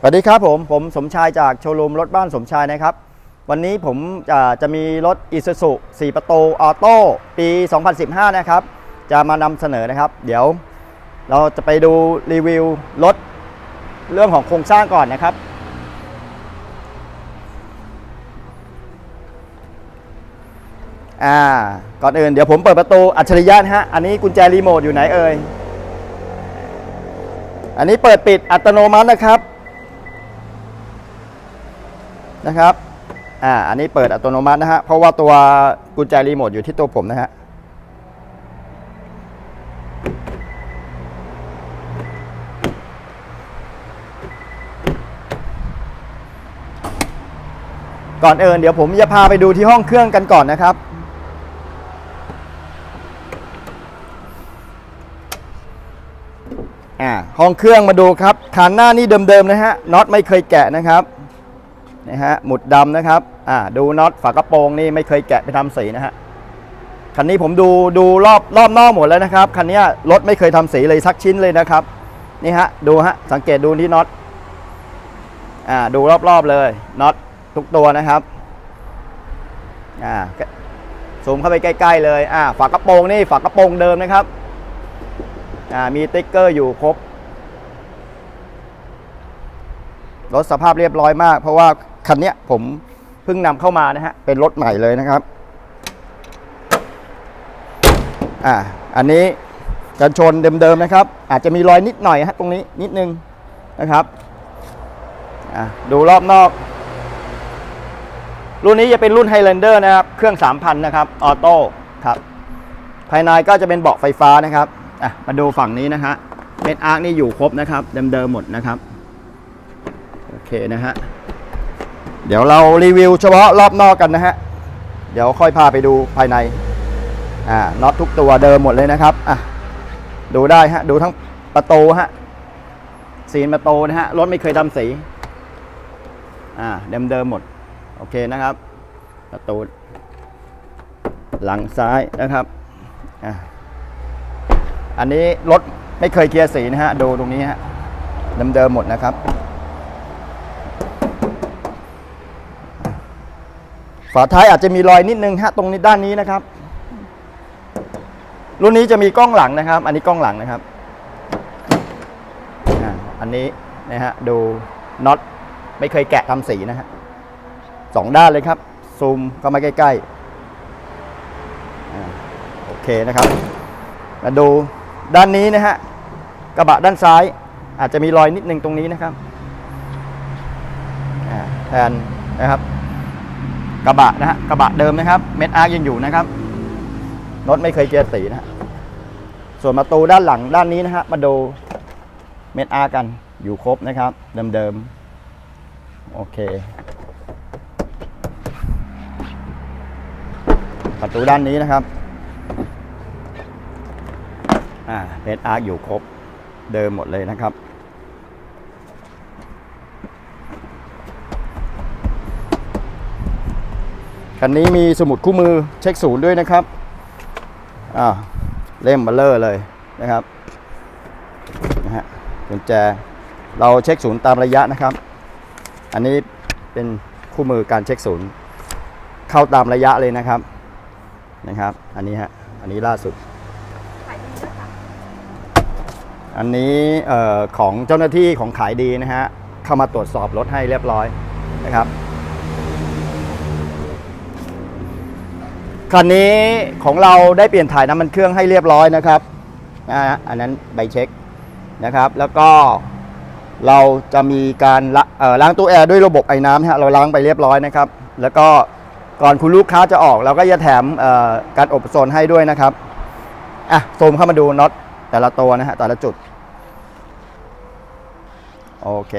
สวัสดีครับผม ผมสมชายจากโชว์รูมรถบ้านสมชายนะครับ วันนี้ผมจะจะมีรถ i s u z u 4ประตูออโต้ปี 2015 นะครับ จะมานำเสนอนะครับ เดี๋ยวเราจะไปดูรีวิวรถเรื่องของโครงสร้างก่อนนะครับ อ่า ก่อนอื่นเดี๋ยวผมเปิดประตูอัจฉริยะนะฮะ อันนี้กุญแจรีโมทอยู่ไหนเอ่ย อันนี้เปิดปิดอัตโนมัตินะครับ นะครับอ่าอันนี้เปิดอัตโนมัตินะฮะเพราะว่าตัวกุญแจรีโมทอยู่ที่ตัวผมนะฮะก่อนอื่นเดี๋ยวผมจะพาไปดูที่ห้องเครื่องกันก่อนนะครับ อ่าห้องเครื่องมาดูครับคันหน้านี่เดิมๆนะฮะน็อตไม่เคยแกะนะครับ นะฮะหมุดดำนะครับอ่าดูน็อตฝากระโปรงนี่ไม่เคยแกะไปทำสีนะฮะคันนี้ผมดูดูรอบรอบนอกหมดแล้วนะครับคันนี้รถไม่เคยทำสีเลยสักชิ้นเลยนะครับนี่ฮะดูฮะสังเกตดูที่น็อตอ่าดูรอบๆเลยน็อตทุกตัวนะครับอ่าซูมเข้าไปใกล้ ๆ เลยอ่าฝากระโปรงนี่ฝากระโปรงเดิมนะครับอ่ามีติ๊กเกอร์อยู่ครบรถสภาพเรียบร้อยมาก เพราะว่า คันนี้ผมเพิ่งนำเข้ามานะฮะ เป็นรถใหม่เลยนะครับ อ่า อันนี้กันชนเดิมๆนะครับ อาจจะมีรอยนิดหน่อยฮะตรงนี้นิดนึงนะครับ อ่าดูรอบนอก รุ่นนี้จะเป็นรุ่น Highlander นะครับ เครื่อง 3,000 นะครับ ออโต้ครับ ภายในก็จะเป็นเบาะไฟฟ้านะครับ อะ มาดูฝั่งนี้นะฮะเม็ดอาร์คนี่อยู่ครบนะครับ เดิมๆหมดนะครับ โอเคนะฮะ เดี๋ยวเรารีวิวเฉพาะรอบนอกกันนะฮะ เดี๋ยวค่อยพาไปดูภายใน อ่า น็อตทุกตัวเดิมหมดเลยนะครับ อะ ดูได้ฮะ ดูทั้งประตูฮะ สีนประตูนะฮะ รถไม่เคยทำสี อ่า เดิมๆหมด โอเคนะครับ ประตู หลังซ้ายนะครับ อะอันนี้รถไม่เคยเคลียร์สีนะฮะ ดูตรงนี้ฮะ เดิมๆหมดนะครับ ฝาท้ายอาจจะมีรอยนิดนึงฮะตรงนี้ด้านนี้นะครับ รุ่นนี้จะมีกล้องหลังนะครับ อันนี้กล้องหลังนะครับอันนี้นะฮะดูน็อตไม่เคยแกะทำสีนะฮะสองด้านเลยครับ ซูมเข้ามาใกล้ๆโอเคนะครับมาดูด้านนี้นะฮะกระบะด้านซ้าย อาจจะมีรอยนิดนึงตรงนี้นะครับแทนนะครับ กระบะนะฮะกระบะเดิมนะครับเม็ดอาร์ยังอยู่นะครับรถไม่เคยเจอสีนะฮะส่วนประตูด้านหลังด้านนี้นะฮะมาดูเม็ดอาร์กันอยู่ครบนะครับ เดิมๆโอเค ประตูด้านนี้นะครับอ่าเม็ดอาร์อยู่ครบเดิมหมดเลยนะครับ คันนี้มีสมุดคู่มือเช็คศูนย์ด้วยนะครับอ่าเล่มเบลเลอร์เลยนะครับนะฮะกุญแจเราเช็คศูนย์ตามระยะนะครับ อันนี้เป็นคู่มือการเช็คศูนย์เข้าตามระยะเลยนะครับนะครับ อันนี้ฮะอันนี้ล่าสุด อันนี้ออของเจ้าหน้าที่ของขายดีนะฮะเข้ามาตรวจสอบรถให้เรียบร้อยนะครับ คันนี้ของเราได้เปลี่ยนถ่ายน้ำมันเครื่องให้เรียบร้อยนะครับนะอันนั้นใบเช็คนะครับ แล้วก็เราจะมีการล,ล้างตู้แอร์ด้วยระบบไอ้น้ำฮะเราล้างไปเรียบร้อยนะครับ แล้วก็ก่อนคุณลูกค้าจะออกเราก็จะแถมการอบโซนให้ด้วยนะครับอะซูมเข้ามาดูน็อตแต่ละตัวนะฮะแต่ละจุด โอเค